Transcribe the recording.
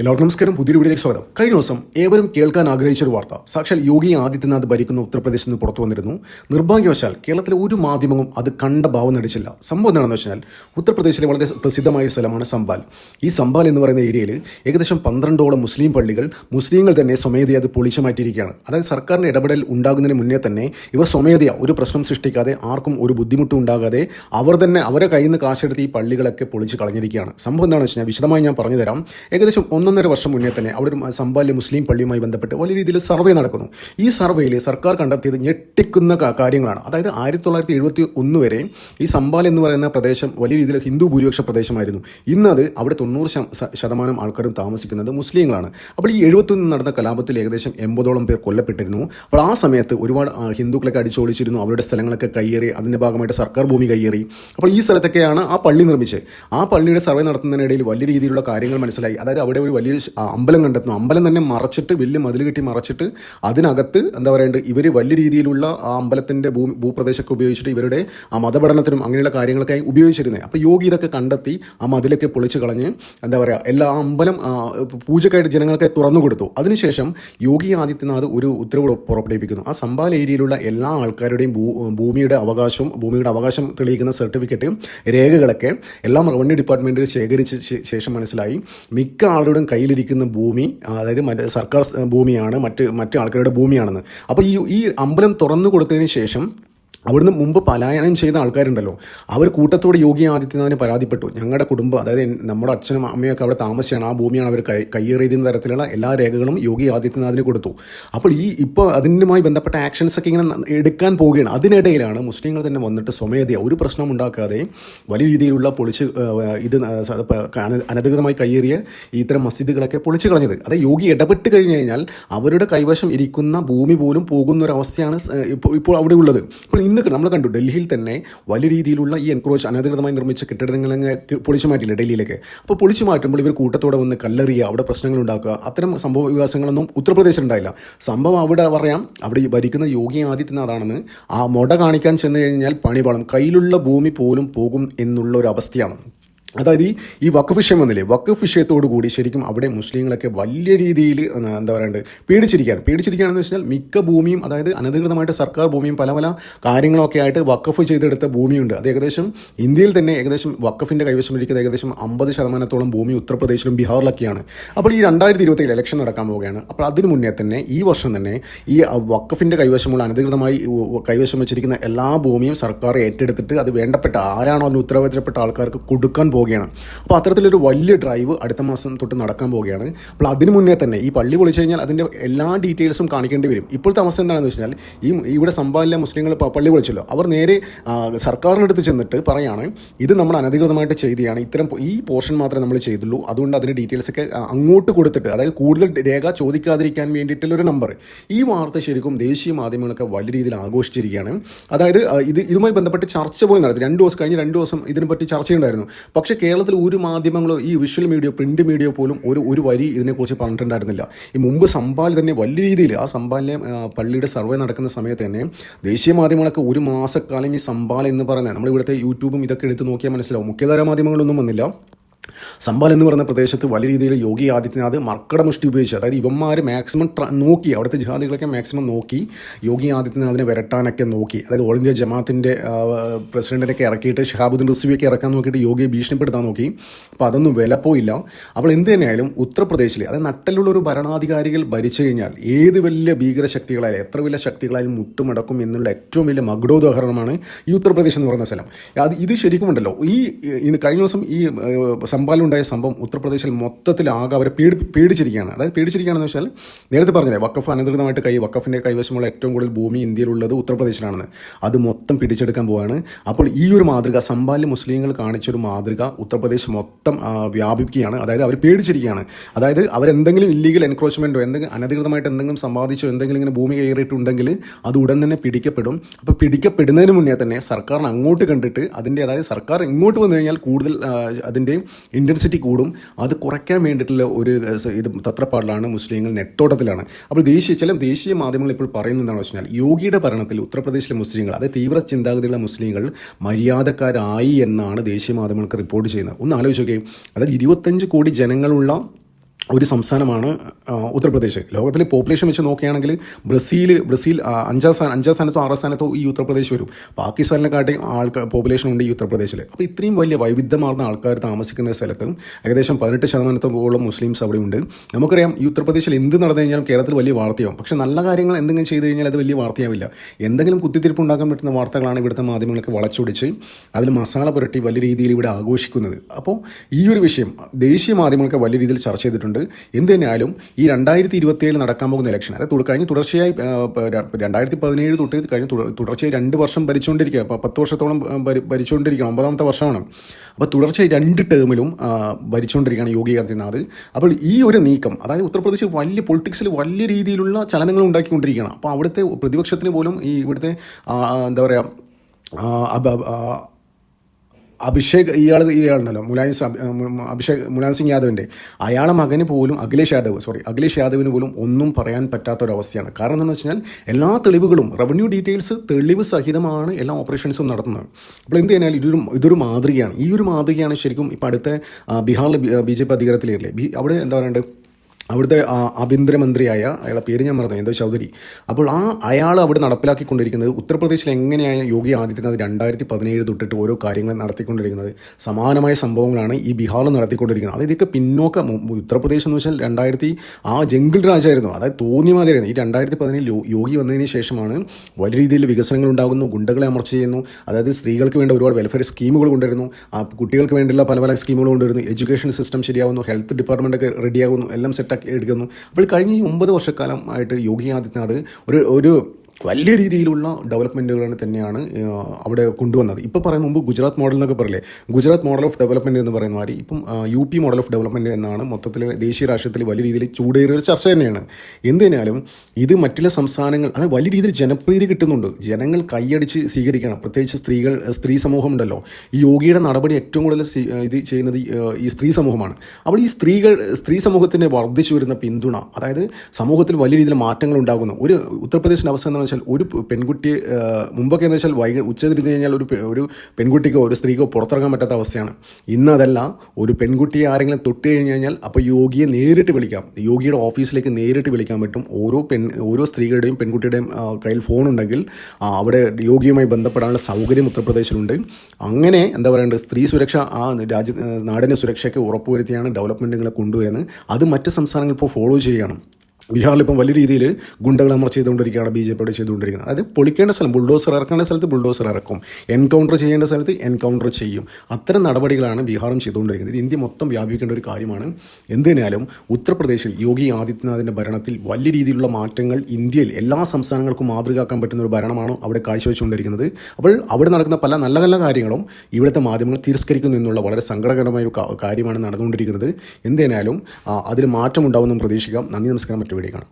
എല്ലാവർക്കും നമസ്കാരം. പുതിയൊരു വീഡിയോയിലേക്ക് സ്വാഗതം. കഴിഞ്ഞ ദിവസം ഏവരും കേൾക്കാൻ ആഗ്രഹിച്ച ഒരു വാർത്ത. സാക്ഷാൽ യോഗി ആദിത്യനാഥ് ഭരിക്കുന്ന ഉത്തർപ്രദേശിൽ നിന്ന് പുറത്തു വന്നിരുന്നു. നിർഭാഗ്യവശാൽ കേരളത്തിലെ ഒരു മാധ്യമവും അത് കണ്ട ഭാവം നടിച്ചില്ല സംഭവം എന്താണെന്ന് വെച്ചാൽ ഉത്തർപ്രദേശിലെ വളരെ പ്രസിദ്ധമായ സ്ഥലമാണ് സംബാൽ. ഈ സംബാൽ എന്ന് പറയുന്ന ഏരിയയിൽ ഏകദേശം പന്ത്രണ്ടോളം മുസ്ലിം പള്ളികൾ മുസ്ലിങ്ങൾ തന്നെ സ്വമേധയ അത് പൊളിച്ചു മാറ്റിയിരിക്കുകയാണ് അതായത് സർക്കാരിന്റെ ഇടപെടൽ ഉണ്ടാകുന്നതിന് മുന്നേ തന്നെ ഇവർ സ്വമേധയ ഒരു പ്രശ്നം സൃഷ്ടിക്കാതെ ആർക്കും ഒരു ബുദ്ധിമുട്ടും ഉണ്ടാകാതെ അവർ തന്നെ അവരെ കയ്യിൽ നിന്ന് കാശെടുത്ത് ഈ പള്ളികളൊക്കെ പൊളിച്ച് കളഞ്ഞിരിക്കുകയാണ്. സംഭവം എന്താണെന്ന് വെച്ചാൽ വിശദമായി ഞാൻ പറഞ്ഞുതരാം ഏകദേശം ഏകദേശം ഒന്നൊന്നര വർഷം മുന്നേ തന്നെ അവിടെ ഒരു സംബാല്യ മുസ്ലിം പള്ളിയുമായി ബന്ധപ്പെട്ട് വലിയ രീതിയിൽ സർവേ നടക്കുന്നു. ഈ സർവേയിൽ സർക്കാർ കണ്ടെത്തിയത് ഞെട്ടിക്കുന്ന കാര്യങ്ങളാണ്. അതായത് ആയിരത്തി തൊള്ളായിരത്തി എഴുപത്തി ഒന്ന് വരെ ഈ സമ്പാൽ എന്ന് പറയുന്ന പ്രദേശം വലിയ രീതിയിൽ ഹിന്ദു ഭൂരിപക്ഷ പ്രദേശമായിരുന്നു. ഇന്നത് അവിടെ തൊണ്ണൂറ് ശതമാനം ആൾക്കാരും താമസിക്കുന്നത് മുസ്ലിങ്ങളാണ്. അപ്പോൾ ഈ എഴുപത്തൊന്ന് നടന്ന കലാപത്തിൽ ഏകദേശം എൺപതോളം പേർ കൊല്ലപ്പെട്ടിരുന്നു. അപ്പോൾ ആ സമയത്ത് ഒരുപാട് ഹിന്ദുക്കളൊക്കെ അടിച്ചോളിച്ചിരുന്നു അവരുടെ സ്ഥലങ്ങളൊക്കെ കയ്യേറി അതിന്റെ ഭാഗമായിട്ട് സർക്കാർ ഭൂമി കയ്യേറി. അപ്പോൾ ഈ സ്ഥലത്തൊക്കെയാണ് ആ പള്ളി നിർമ്മിച്ചത്. ആ പള്ളിയുടെ സർവേ നടത്തുന്നതിനിടയിൽ വലിയ രീതിയിലുള്ള കാര്യങ്ങൾ മനസ്സിലായി. അതായത് അവിടെ ഒരു വലിയൊരു അമ്പലം കണ്ടെത്തുന്നു. അമ്പലം തന്നെ മറച്ചിട്ട് വലിയ മതിൽ കെട്ടി മറച്ചിട്ട് അതിനകത്ത് എന്താ പറയേണ്ടത് ഇവർ വലിയ രീതിയിലുള്ള ആ അമ്പലത്തിന്റെ ഭൂ ഭൂപ്രദേശമൊക്കെ ഉപയോഗിച്ചിട്ട് ഇവരുടെ ആ മതപഠനത്തിനും അങ്ങനെയുള്ള കാര്യങ്ങളൊക്കെ ഉപയോഗിച്ചിരുന്നത് അപ്പോൾ യോഗി ഇതൊക്കെ കണ്ടെത്തി ആ മതിലൊക്കെ പൊളിച്ച് കളഞ്ഞ് എന്താ പറയുക എല്ലാ അമ്പലം പൂജക്കായിട്ട് ജനങ്ങൾക്ക് തുറന്നു കൊടുത്തു. അതിനുശേഷം യോഗി ആദിത്യനാഥ് ഒരു ഉത്തരവ് പുറപ്പെടുവിപ്പിക്കുന്നു. ആ സംഭാൽ ഏരിയയിലുള്ള എല്ലാ ആൾക്കാരുടെയും ഭൂമിയുടെ അവകാശവും ഭൂമിയുടെ അവകാശം തെളിയിക്കുന്ന സർട്ടിഫിക്കറ്റും രേഖകളൊക്കെ എല്ലാം റവന്യൂ ഡിപ്പാർട്ട്മെന്റിൽ ശേഖരിച്ച ശേഷം മനസ്സിലായി. മിക്ക ആളുടെയും കയ്യിലിരിക്കുന്ന ഭൂമി അതായത് മറ്റ് സർക്കാർ ഭൂമിയാണ് മറ്റ് മറ്റ് ആൾക്കാരുടെ ഭൂമിയാണെന്ന്. അപ്പോൾ ഈ ഈ അമ്പലം തുറന്നു കൊടുത്തതിന് ശേഷം അവിടുന്ന് മുമ്പ് പലായനം ചെയ്ത ആൾക്കാരുണ്ടല്ലോ. അവർ കൂട്ടത്തോടെ യോഗി ആദിത്യനാഥിനെ പരാതിപ്പെട്ടു. ഞങ്ങളുടെ കുടുംബം അതായത് നമ്മുടെ അച്ഛനും അമ്മയൊക്കെ അവിടെ താമസിച്ചാണ്. ആ ഭൂമിയാണ് അവർ കൈ കയ്യേറിയതെന്ന തരത്തിലുള്ള എല്ലാ രേഖകളും യോഗി ആദിത്യനാഥിന് കൊടുത്തു. അപ്പോൾ ഈ ഇപ്പോൾ അതിനുമായി ബന്ധപ്പെട്ട ആക്ഷൻസ് ഒക്കെ ഇങ്ങനെ എടുക്കാൻ പോവുകയാണ്. അതിനിടയിലാണ് മുസ്ലിങ്ങൾ തന്നെ വന്നിട്ട് സ്വമേധയ ഒരു പ്രശ്നം ഉണ്ടാക്കാതെ വലിയ രീതിയിലുള്ള പൊളിച്ച് ഇത് അനധികൃതമായി കയ്യേറിയ ഇത്തരം മസ്ജിദുകളൊക്കെ പൊളിച്ചു കളഞ്ഞത്. അത് യോഗി ഇടപെട്ട് കഴിഞ്ഞ് കഴിഞ്ഞാൽ അവരുടെ കൈവശം ഇരിക്കുന്ന ഭൂമി പോലും പോകുന്ന ഒരു അവസ്ഥയാണ് ഇപ്പോൾ ഇപ്പോൾ അവിടെ ഉള്ളത്. ഇന്ന് നമ്മൾ കണ്ടു ഡൽഹിയിൽ തന്നെ വലിയ രീതിയിലുള്ള ഈ എൻക്രോച്ച് അനധികൃതമായി നിർമ്മിച്ച കെട്ടിടങ്ങളെ പൊളിച്ചു മാറ്റില്ല ഡൽഹിയിലേക്ക്? അപ്പോൾ പൊളിച്ചു മാറ്റുമ്പോൾ ഇവർ കൂട്ടത്തോടെ വന്ന് കല്ലെറിയുക അവിടെ പ്രശ്നങ്ങൾ ഉണ്ടാക്കുക. അത്തരം സംഭവ വികാസങ്ങളൊന്നും ഉത്തർപ്രദേശിൽ ഉണ്ടായില്ല. സംഭവം അവിടെ പറയാം അവിടെ ഭരിക്കുന്ന യോഗി ആദിത്യനാഥാണെന്ന് ആ മൊട കാണിക്കാൻ ചെന്ന് കഴിഞ്ഞാൽ പണിപാളം. കയ്യിലുള്ള ഭൂമി പോലും പോകും എന്നുള്ള ഒരു അവസ്ഥയാണ്. അതായത് ഈ ഈ വക്കഫ് വിഷയം വന്നില്ലേ? വക്കഫ് വിഷയത്തോടു കൂടി ശരിക്കും അവിടെ മുസ്ലിങ്ങളൊക്കെ വലിയ രീതിയിൽ എന്താ പറയുക പേടിച്ചിരിക്കുകയാണ്. പേടിച്ചിരിക്കുകയാണെന്ന് വെച്ചാൽ മിക്ക ഭൂമിയും അതായത് അനധികൃതമായിട്ട് സർക്കാർ ഭൂമിയും പല പല കാര്യങ്ങളൊക്കെ ആയിട്ട് വക്കഫ് ചെയ്തെടുത്ത ഭൂമിയുണ്ട്. അത് ഏകദേശം ഇന്ത്യയിൽ തന്നെ ഏകദേശം വക്കഫിന്റെ കൈവശം ഇരിക്കുന്നത് ഏകദേശം അമ്പത് ശതമാനത്തോളം ഭൂമി ഉത്തർപ്രദേശിലും ബീഹാറിലൊക്കെയാണ്. അപ്പോൾ ഈ രണ്ടായിരത്തി ഇരുപത്തി ഇലക്ഷൻ നടക്കാൻ പോവുകയാണ്. അപ്പോൾ അതിന് മുന്നേ തന്നെ ഈ വർഷം തന്നെ ഈ വക്കഫിന്റെ കൈവശമുള്ള അനധികൃതമായി കൈവശം വെച്ചിരിക്കുന്ന എല്ലാ ഭൂമിയും സർക്കാർ ഏറ്റെടുത്തിട്ട് അത് വേണ്ടപ്പെട്ട ആരാണോ അതിന് ഉത്തരവാദിത്തപ്പെട്ട ആൾക്കാർക്ക് കൊടുക്കാൻ പോവുകയാണ്. അപ്പോൾ അത്തരത്തിലൊരു വലിയ ഡ്രൈവ് അടുത്ത മാസം തൊട്ട് നടക്കാൻ പോവുകയാണ്. അപ്പോൾ അതിന് മുന്നേ തന്നെ ഈ പള്ളി പൊളിച്ചു കഴിഞ്ഞാൽ അതിന്റെ എല്ലാ ഡീറ്റെയിൽസും കാണിക്കേണ്ടി വരും. ഇപ്പോഴത്തെ അവസ്ഥ എന്താണെന്ന് വെച്ചാൽ ഈ ഇവിടെ സംഭവമില്ല മുസ്ലിങ്ങൾ പള്ളി പൊളിച്ചല്ലോ. അവർ നേരെ സർക്കാരിന്റെ അടുത്ത് ചെന്നിട്ട് പറയാണ് ഇത് നമ്മൾ അനധികൃതമായിട്ട് ചെയ്തിയാണ് ഇത്തരം ഈ പോർഷൻ മാത്രമേ നമ്മൾ ചെയ്തുള്ളൂ. അതുകൊണ്ട് അതിന്റെ ഡീറ്റെയിൽസ് ഒക്കെ അങ്ങോട്ട് കൊടുത്തിട്ട് അതായത് കൂടുതൽ രേഖ ചോദിക്കാതിരിക്കാൻ വേണ്ടിയിട്ടുള്ളൊരു നമ്പർ ഈ വാർത്ത ശരിക്കും ദേശീയ മാധ്യമങ്ങളൊക്കെ വലിയ രീതിയിൽ ആഘോഷിച്ചിരിക്കുകയാണ്. അതായത് ഇത് ഇതുമായി ബന്ധപ്പെട്ട് ചർച്ച പോലും നടത്തി. രണ്ട് ദിവസം കഴിഞ്ഞ് രണ്ട് ദിവസം ഇതിനെപ്പറ്റി ചർച്ചയുണ്ടായിരുന്നു പക്ഷേ കേരളത്തിൽ ഒരു മാധ്യമങ്ങളോ ഈ വിഷ്വൽ മീഡിയ പ്രിന്റ് മീഡിയ പോലും ഒരു ഒരു വരി ഇതിനെക്കുറിച്ച് പറഞ്ഞിട്ടുണ്ടായിരുന്നില്ല. ഈ മുമ്പ് സംഭാൽ തന്നെ വലിയ രീതിയിൽ ആ സംഭാലിലെ പള്ളിയുടെ സർവേ നടക്കുന്ന സമയത്ത് തന്നെ ദേശീയ മാധ്യമങ്ങളൊക്കെ ഒരു മാസക്കാലം ഈ സംഭാൽ എന്ന് പറയുന്നത് നമ്മൾ ഇവിടുത്തെ യൂട്യൂബും ഇതൊക്കെ എടുത്ത് നോക്കിയാൽ മനസ്സിലാവും. മുഖ്യധാര മാധ്യമങ്ങളൊന്നും വന്നില്ല. സംബാൽ എന്ന് പറയുന്ന പ്രദേശത്ത് വലിയ രീതിയിൽ യോഗി ആദിത്യനാഥ് മർക്കട മുഷ്ടി ഉപയോഗിച്ച് അതായത് ഇവന്മാർ മാക്സിമം നോക്കി അവിടുത്തെ ജിഹാദികളൊക്കെ മാക്സിമം നോക്കി യോഗി ആദിത്യനാഥിനെ വരട്ടാനൊക്കെ നോക്കി. അതായത് ഓൾ ഇന്ത്യ ജമാഅത്തിന്റെ പ്രസിഡന്റിനൊക്കെ ഇറക്കിയിട്ട് ഷഹാബുദ്ദീൻ റിസ്വിയൊക്കെ ഇറക്കാൻ നോക്കിയിട്ട് യോഗിയെ ഭീഷണിപ്പെടുത്താൻ നോക്കി. അപ്പോൾ അതൊന്നും വിലപ്പോയില്ല അപ്പോൾ എന്ത് തന്നെയായാലും ഉത്തർപ്രദേശിൽ അതായത് നട്ടലുള്ള ഒരു ഭരണാധികാരികൾ ഭരിച്ചു കഴിഞ്ഞാൽ ഏത് വലിയ ഭീകര ശക്തികളായാലും എത്ര വലിയ ശക്തികളായാലും മുട്ടുമടക്കും എന്നുള്ള ഏറ്റവും വലിയ മകുടോദാഹരണമാണ് ഈ ഉത്തർപ്രദേശ് എന്ന് പറയുന്ന സ്ഥലം. അത് ഇത് ശരിക്കും ഉണ്ടല്ലോ. ഈ കഴിഞ്ഞ ദിവസം ഈ സംഭവമുണ്ടായ സംഭവം ഉത്തർപ്രദേശിൽ മൊത്തത്തിൽ ആകെ അവരെ പീഡി പീഡിച്ചിരിക്കുകയാണ്. അതായത് പീഡിച്ചിരിക്കുകയാണെന്ന് വെച്ചാൽ നേരത്തെ പറഞ്ഞില്ലേ വക്കഫ് അനധികൃതമായിട്ട് കൈ വക്കഫിന്റെ കൈവശമുള്ള ഏറ്റവും കൂടുതൽ ഭൂമി ഇന്ത്യയിലുള്ളത് ഉത്തർപ്രദേശിലാണെന്ന്. അത് മൊത്തം പിടിച്ചെടുക്കാൻ പോവാണ്. അപ്പോൾ ഈ ഒരു മാതൃക സമ്പാലി മുസ്ലിങ്ങൾ കാണിച്ചൊരു മാതൃക ഉത്തർപ്രദേശ് മൊത്തം വ്യാപിക്കുകയാണ് അതായത് അവർ പേടിച്ചിരിക്കുകയാണ് അതായത് അവരെന്തെങ്കിലും ഇല്ലീഗൽ എൻക്രോച്ച്മെന്റോ എന്തെങ്കിലും അനധികൃതമായിട്ട് എന്തെങ്കിലും സമ്പാദിച്ചോ എന്തെങ്കിലും ഇങ്ങനെ ഭൂമി കയറിയിട്ടുണ്ടെങ്കിൽ അത് ഉടൻ തന്നെ പിടിക്കപ്പെടും. അപ്പോൾ പിടിക്കപ്പെടുന്നതിന് മുന്നേ തന്നെ സർക്കാർ അങ്ങോട്ട് കണ്ടിട്ട് അതിന്റെ അതായത് സർക്കാർ ഇങ്ങോട്ട് വന്നു കഴിഞ്ഞാൽ കൂടുതൽ ആ, അതിന്റെ ഇന്റൻസിറ്റി കൂടും. അത് കുറയ്ക്കാൻ വേണ്ടിയിട്ടുള്ള ഒരു ഇത് തത്രപ്പാടിലാണ് മുസ്ലിങ്ങൾ നെട്ടോട്ടത്തിലാണ്. അപ്പോൾ ദേശീയ ചില ദേശീയ മാധ്യമങ്ങൾ ഇപ്പോൾ പറയുന്നത് എന്താണെന്ന് വെച്ചാൽ യോഗിയുടെ ഭരണത്തിൽ ഉത്തർപ്രദേശിലെ മുസ്ലിങ്ങൾ അതായത് തീവ്ര ചിന്താഗതിയുള്ള മുസ്ലിങ്ങൾ മര്യാദക്കാരായി എന്നാണ് ദേശീയ മാധ്യമങ്ങൾക്ക് റിപ്പോർട്ട് ചെയ്യുന്നത്. ഒന്ന് ആലോചിച്ച് നോക്കിയേ അതായത് ഇരുപത്തഞ്ച് കോടി ജനങ്ങളുള്ള ഒരു സംസ്ഥാനമാണ് ഉത്തർപ്രദേശ്. ലോകത്തിലെ പോപ്പുലേഷൻ വെച്ച് നോക്കുകയാണെങ്കിൽ ബ്രസീൽ ബ്രസീൽ അഞ്ചാം സ്ഥാനം അഞ്ചാം സ്ഥാനത്തോ ആറാം സ്ഥാനത്തോ ഈ ഉത്തർപ്രദേശ് വരും. പാകിസ്ഥാനിനെക്കാട്ടി ആൾക്കാർ പോപ്പുലേഷൻ ഉണ്ട് ഈ ഉത്തർപ്രദേശിൽ അപ്പോൾ ഇത്രയും വലിയ വൈവിധ്യമാർന്ന ആൾക്കാർ താമസിക്കുന്ന സ്ഥലത്ത് ഏകദേശം പതിനെട്ട് ശതമാനത്തോളം മുസ്ലിംസ് അവിടെ ഉണ്ട്. നമുക്കറിയാം ഈ ഉത്തർപ്രദേശിൽ എന്ത് നടന്നു കഴിഞ്ഞാലും കേരളത്തിൽ വലിയ വാർത്തയാവും. പക്ഷേ നല്ല കാര്യങ്ങൾ എന്തെങ്കിലും ചെയ്തു കഴിഞ്ഞാൽ അത് വലിയ വാർത്തയാവില്ല. എന്തെങ്കിലും കുത്തിത്തിരിപ്പ് ഉണ്ടാക്കാൻ പറ്റുന്ന വാർത്തകളാണ് ഇവിടുത്തെ മാധ്യമങ്ങളൊക്കെ വളച്ചൊടിച്ച് അതിൽ മസാല പുരട്ടി വലിയ രീതിയിൽ ഇവിടെ ആഘോഷിക്കുന്നത്. അപ്പോൾ ഈ ഒരു വിഷയം ദേശീയ മാധ്യമങ്ങളൊക്കെ വലിയ രീതിയിൽ ചർച്ച ചെയ്തിട്ടുണ്ട്. എന്ത് തന്നെയാലും ഈ രണ്ടായിരത്തി ഇരുപത്തിയേഴ് നടക്കാൻ പോകുന്ന ഇലക്ഷൻ അതായത് കഴിഞ്ഞ് തുടർച്ചയായി രണ്ടായിരത്തി പതിനേഴ് തൊട്ട് കഴിഞ്ഞ് തുടർച്ചയായി രണ്ട് വർഷം ഭരിച്ചുകൊണ്ടിരിക്കുക പത്ത് വർഷത്തോളം ഭരിച്ചുകൊണ്ടിരിക്കണം ഒമ്പതാമത്തെ വർഷമാണ്. അപ്പോൾ തുടർച്ചയായി രണ്ട് ടേമിലും ഭരിച്ചുകൊണ്ടിരിക്കുകയാണ് യോഗി ആദിത്യനാഥ്. അപ്പോൾ ഈ ഒരു നീക്കം അതായത് ഉത്തർപ്രദേശ് വലിയ പൊളിറ്റിക്സിൽ വലിയ രീതിയിലുള്ള ചലനങ്ങൾ ഉണ്ടാക്കിക്കൊണ്ടിരിക്കുകയാണ്. അപ്പോൾ അവിടുത്തെ പ്രതിപക്ഷത്തിന് പോലും ഈ ഇവിടുത്തെ എന്താ പറയുക അഭിഷേക് ഇയാൾ ഇയാളുണ്ടല്ലോ മുലായം അഭിഷേക് മുലായം സിംഗ് യാദവിന്റെ അയാളെ മകന് പോലും അഖിലേഷ് യാദവ് സോറി അഖിലേഷ് യാദവിന് പോലും ഒന്നും പറയാൻ പറ്റാത്ത ഒരു അവസ്ഥയാണ് കാരണം എന്താണെന്ന് വെച്ച് കഴിഞ്ഞാൽ എല്ലാ തെളിവുകളും റവന്യൂ ഡീറ്റെയിൽസ് തെളിവ് സഹിതമാണ് എല്ലാ ഓപ്പറേഷൻസും നടത്തുന്നത്. അപ്പോൾ എന്ത് കഴിഞ്ഞാൽ ഇതൊരു ഇതൊരു മാതൃകയാണ്. ഈ ഒരു മാതൃകയാണ് ശരിക്കും ഇപ്പോൾ അടുത്ത ബീഹാറിൽ ബി ജെ പി അവിടെ എന്താ പറയണ്ടത് അവിടുത്തെ ആഭ്യന്തരമന്ത്രിയായ അയാളെ പേര് ഞാൻ മറന്നു എന്തോ ചൗധരി. അപ്പോൾ ആ അയാൾ അവിടെ നടപ്പിലാക്കിക്കൊണ്ടിരിക്കുന്നത് ഉത്തർപ്രദേശിൽ എങ്ങനെയാണ് യോഗി ആദിത്യനാഥ് രണ്ടായിരത്തി പതിനേഴ് തൊട്ടിട്ട് ഓരോ കാര്യങ്ങൾ നടത്തിക്കൊണ്ടിരിക്കുന്നത്? സമാനമായ സംഭവങ്ങളാണ് ഈ ബീഹാറിൽ നടത്തിക്കൊണ്ടിരിക്കുന്നത്. അതായത് ഇതൊക്കെ പിന്നോക്കം ഉത്തർപ്രദേശ് എന്ന് വെച്ചാൽ രണ്ടായിരത്തി ആ ജംഗിൾ രാജായിരുന്നു. അതായത് തോന്നിയ മാതിരിയായിരുന്നു. ഈ രണ്ടായിരത്തി പതിനേഴ് യോഗി വന്നതിന് ശേഷമാണ് വലിയ രീതിയിൽ വികസനങ്ങൾ ഉണ്ടാകുന്നു ഗുണ്ടകളെ അമർച്ച ചെയ്യുന്നു. അതായത് സ്ത്രീകൾക്ക് വേണ്ട ഒരുപാട് വെൽഫെയർ സ്കീമുകൾ കൊണ്ടുവരുന്നു. കുട്ടികൾക്ക് വേണ്ടിയുള്ള പല പല സ്കീമുകൾ കൊണ്ടുവരുന്നു. എഡ്യൂക്കേഷൻ സിസ്റ്റം ശരിയാവുന്നു. ഹെൽത്ത് ഡിപ്പാർട്ട്മെന്റ് ഒക്കെ റെഡിയാകുന്നു എല്ലാം സെറ്റാക്കി എടുക്കുന്നു. അപ്പോൾ കഴിഞ്ഞ ഒമ്പത് വർഷക്കാലമായിട്ട് യോഗി ആദിത്യനാഥ് ഒരു ഒരു വലിയ രീതിയിലുള്ള ഡെവലപ്മെന്റുകൾ തന്നെയാണ് അവിടെ കൊണ്ടുവന്നത്. ഇപ്പോൾ പറയുന്ന മുമ്പ് ഗുജറാത്ത് മോഡൽ എന്നൊക്കെ പറയില്ലേ? ഗുജറാത്ത് മോഡൽ ഓഫ് ഡെവലപ്മെന്റ് എന്ന് പറയുന്ന മാതിരി ഇപ്പം U P model of development എന്നാണ് മൊത്തത്തിൽ ദേശീയ രാഷ്ട്രീയത്തിൽ വലിയ രീതിയിൽ ചൂടേറിയ ഒരു ചർച്ച തന്നെയാണ്. എന്തിനാലും ഇത് മറ്റുള്ള സംസ്ഥാനങ്ങൾ അത് വലിയ രീതിയിൽ ജനപ്രീതി കിട്ടുന്നുണ്ട്. ജനങ്ങൾ കൈയടിച്ച് സ്വീകരിക്കണം. പ്രത്യേകിച്ച് സ്ത്രീകൾ സ്ത്രീ സമൂഹം ഉണ്ടല്ലോ. ഈ യോഗിയുടെ നടപടി ഏറ്റവും കൂടുതൽ ഇത് ചെയ്യുന്നത് ഈ, സ്ത്രീ സമൂഹമാണ്. അപ്പോൾ ഈ സ്ത്രീകൾ സ്ത്രീ സമൂഹത്തിന് വർദ്ധിച്ചു വരുന്ന പിന്തുണ അതായത് സമൂഹത്തിൽ വലിയ രീതിയിൽ മാറ്റങ്ങൾ ഉണ്ടാകുന്നു. ഒരു ഉത്തർപ്രദേശിന്റെ അവസ്ഥ എന്താണെന്ന് വെച്ചാൽ ഒരു പെൺകുട്ടി മുമ്പൊക്കെ എന്ന് വെച്ചാൽ വൈകി ഉച്ച തിരിഞ്ഞു കഴിഞ്ഞാൽ ഒരു ഒരു പെൺകുട്ടിക്കോ ഒരു സ്ത്രീക്കോ പുറത്തിറങ്ങാൻ പറ്റാത്ത അവസ്ഥയാണ്. ഇന്ന് അതല്ല ഒരു പെൺകുട്ടിയെ ആരെങ്കിലും തൊട്ട് കഴിഞ്ഞ് കഴിഞ്ഞാൽ അപ്പോൾ യോഗിയെ നേരിട്ട് വിളിക്കാം. യോഗിയുടെ ഓഫീസിലേക്ക് നേരിട്ട് വിളിക്കാൻ പറ്റും. ഓരോ പെൺ ഓരോ സ്ത്രീകളുടെയും പെൺകുട്ടിയുടെയും കയ്യിൽ ഫോൺ ഉണ്ടെങ്കിൽ അവിടെ യോഗിയുമായി ബന്ധപ്പെടാനുള്ള സൗകര്യം ഉത്തർപ്രദേശിലുണ്ട്. അങ്ങനെ എന്താ പറയേണ്ടത് സ്ത്രീ സുരക്ഷ ആ രാജ്യ നാടിന്റെ സുരക്ഷയ്ക്ക് ഉറപ്പുവരുത്തിയാണ് ഡെവലപ്മെന്റുകളെ കൊണ്ടുവരുന്നത്. അത് മറ്റ് സംസ്ഥാനങ്ങൾ ഇപ്പോൾ ഫോളോ ചെയ്യുകയാണ് ബീഹാറിൽ ഇപ്പം വലിയ രീതിയിൽ ഗുണ്ടകൾ അമർ ചെയ്തുകൊണ്ടിരിക്കുകയാണ് ബി ജെ പിയുടെ ചെയ്തുകൊണ്ടിരിക്കുന്നത്. അതായത് പൊളിക്കേണ്ട സ്ഥലം ബുൾഡോസർ ഇറക്കേണ്ട സ്ഥലത്ത് ബുൾഡോസർ ഇറക്കും. എൻകൗണ്ടർ ചെയ്യേണ്ട സ്ഥലത്ത് എൻകൗണ്ടർ ചെയ്യും. അത്തരം നടപടികളാണ് ബീഹാറും ചെയ്തുകൊണ്ടിരിക്കുന്നത്. ഇത് ഇന്ത്യ മൊത്തം വ്യാപിക്കേണ്ട ഒരു കാര്യമാണ്. എന്തിനാലും ഉത്തർപ്രദേശിൽ യോഗി ആദിത്യനാഥിന്റെ ഭരണത്തിൽ വലിയ രീതിയിലുള്ള മാറ്റങ്ങൾ ഇന്ത്യയിൽ എല്ലാ സംസ്ഥാനങ്ങൾക്കും മാതൃകയാക്കാൻ പറ്റുന്ന ഒരു ഭരണമാണ് അവിടെ കാഴ്ചവെച്ചുകൊണ്ടിരിക്കുന്നത്. അപ്പോൾ അവിടെ നടക്കുന്ന പല നല്ല നല്ല കാര്യങ്ങളും ഇവിടുത്തെ മാധ്യമങ്ങൾ തിരസ്കരിക്കുന്നു എന്നുള്ള വളരെ സങ്കടകരമായ ഒരു കാര്യമാണ് നടന്നുകൊണ്ടിരിക്കുന്നത്. എന്തിനാലും അതിൽ മാറ്റം ഉണ്ടാവുമെന്നും പ്രതീക്ഷിക്കാം. നന്ദി നമസ്കാരം മറ്റു വീഡിയോ കാണാം